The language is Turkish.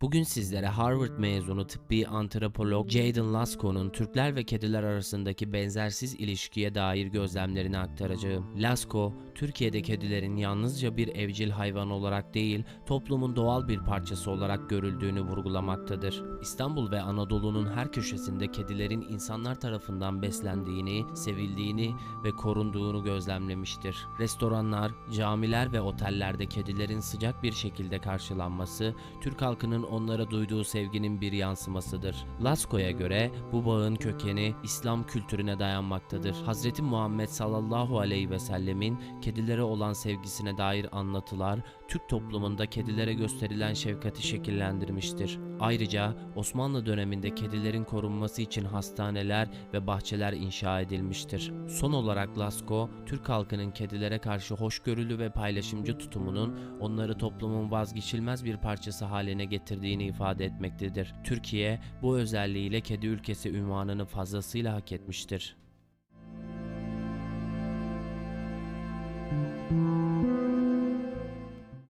Bugün sizlere Harvard mezunu tıbbi antropolog Jaden Lasko'nun Türkler ve kediler arasındaki benzersiz ilişkiye dair gözlemlerini aktaracağım. Lasko, Türkiye'de kedilerin yalnızca bir evcil hayvan olarak değil, toplumun doğal bir parçası olarak görüldüğünü vurgulamaktadır. İstanbul ve Anadolu'nun her köşesinde kedilerin insanlar tarafından beslendiğini, sevildiğini ve korunduğunu gözlemlemiştir. Restoranlar, camiler ve otellerde kedilerin sıcak bir şekilde karşılanması, Türk halkının onlara duyduğu sevginin bir yansımasıdır. Lasko'ya göre bu bağın kökeni İslam kültürüne dayanmaktadır. Hz. Muhammed sallallahu aleyhi ve sellemin kedilere olan sevgisine dair anlatılar Türk toplumunda kedilere gösterilen şefkati şekillendirmiştir. Ayrıca Osmanlı döneminde kedilerin korunması için hastaneler ve bahçeler inşa edilmiştir. Son olarak Lasko, Türk halkının kedilere karşı hoşgörülü ve paylaşımcı tutumunun onları toplumun vazgeçilmez bir parçası haline getirdiğini ifade etmektedir. Türkiye bu özelliğiyle kedi ülkesi ünvanını fazlasıyla hak etmiştir. Müzik